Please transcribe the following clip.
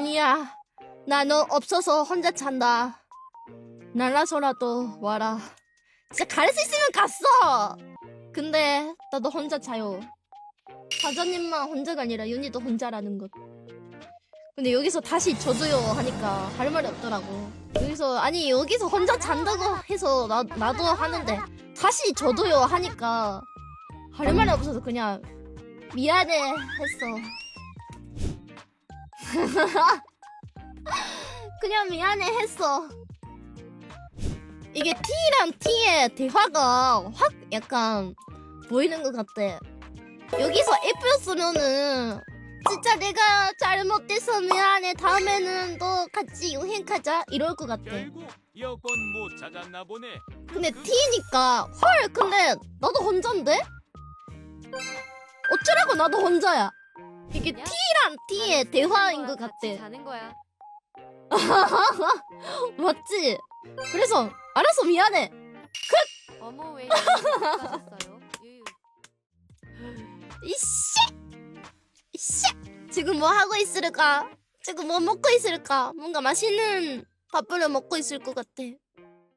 윤희야, 나 너 없어서 혼자 잔다. 날라서라도 와라. 진짜 갈 수 있으면 갔어. 근데 나도 혼자 자요. 사장님만 혼자가 아니라 윤희도 혼자라는 것. 근데 여기서 다시 저도요 하니까 할 말이 없더라고. 여기서 아니 여기서 혼자 잔다고 해서 나 나도 하는데 다시 저도요 하니까 할 말이 없어서 그냥 미안해 했어. 그냥 미안해 했어. 이게 T랑 T의 대화가 확 약간 보이는 것 같아. 여기서 F였으면은 진짜 내가 잘못돼서 미안해. 다음에는 너 같이 여행 가자. 이럴 것 같아. 결국 여권 못 찾았나 보네. 근데 T니까 헐 근데 나도 혼자인데? 어쩌라고 나도 혼자야. 이게 야, T랑 T의 대화인 것 같아. 자는 거야. 맞지? 그래서 알았어 미안해. 어머 왜? 유유. 이씨! 이씨! 지금 뭐 하고 있을까? 지금 뭐 먹고 있을까? 뭔가 맛있는 밥을 먹고 있을 것 같아.